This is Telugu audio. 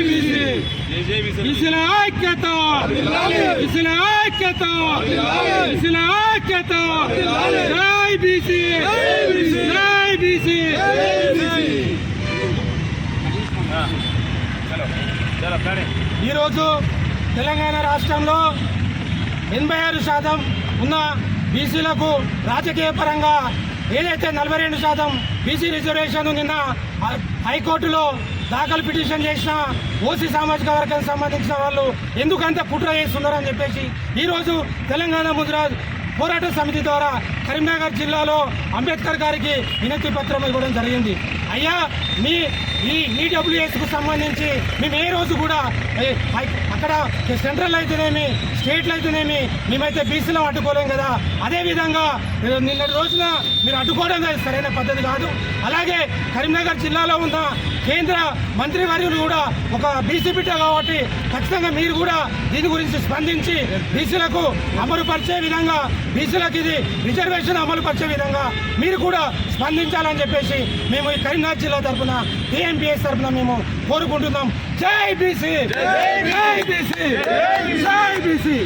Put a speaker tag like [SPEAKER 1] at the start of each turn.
[SPEAKER 1] బీసీ బీసీల ఐక్యత బీసీల ఐక్యత బీసీల ఐక్యత జై బీసీ జై బీసీ ఈరోజు తెలంగాణ రాష్ట్రంలో ఎనభై ఆరు శాతం ఉన్న బీసీలకు రాజకీయ పరంగా ఏదైతే నలభై రెండు శాతం బీసీ రిజర్వేషన్ నిన్న హైకోర్టులో దాఖలు పిటిషన్ చేసిన ఓసీ సామాజిక వర్గానికి సంబంధించిన వాళ్ళు ఎందుకంత కుట్ర చేస్తున్నారని చెప్పేసి ఈరోజు తెలంగాణ ముద్రాజ్ పోరాట సమితి ద్వారా కరీంనగర్ జిల్లాలో అంబేద్కర్ గారికి వినతి పత్రం ఇవ్వడం జరిగింది. అయ్యా మీ ఈ ఈడబ్ల్యూఎస్కు సంబంధించి మేము ఏ రోజు కూడా అక్కడ సెంట్రల్ అయితేనేమి స్టేట్లు అయితేనేమి మేమైతే బీసీలో అడ్డుకోలేం కదా. అదేవిధంగా నిన్నటి రోజున మీరు అడ్డుకోవడం సరైన పద్ధతి కాదు. అలాగే కరీంనగర్ జిల్లాలో ఉన్న కేంద్ర మంత్రివర్యులు కూడా ఒక బీసీ బిడ్డ కాబట్టి ఖచ్చితంగా మీరు కూడా దీని గురించి స్పందించి బీసీలకు అమరుపరిచే విధంగా బీసీలకు ఇది రిజర్వేషన్ అమలుపరిచే విధంగా మీరు కూడా స్పందించాలని చెప్పేసి మేము ఈ కరీంనగర్ జిల్లా తరఫున టీఎంపీఎస్ తరఫున మేము కోరుకుంటున్నాం. జై బీసీ! జై బీసీ! జై బీసీ!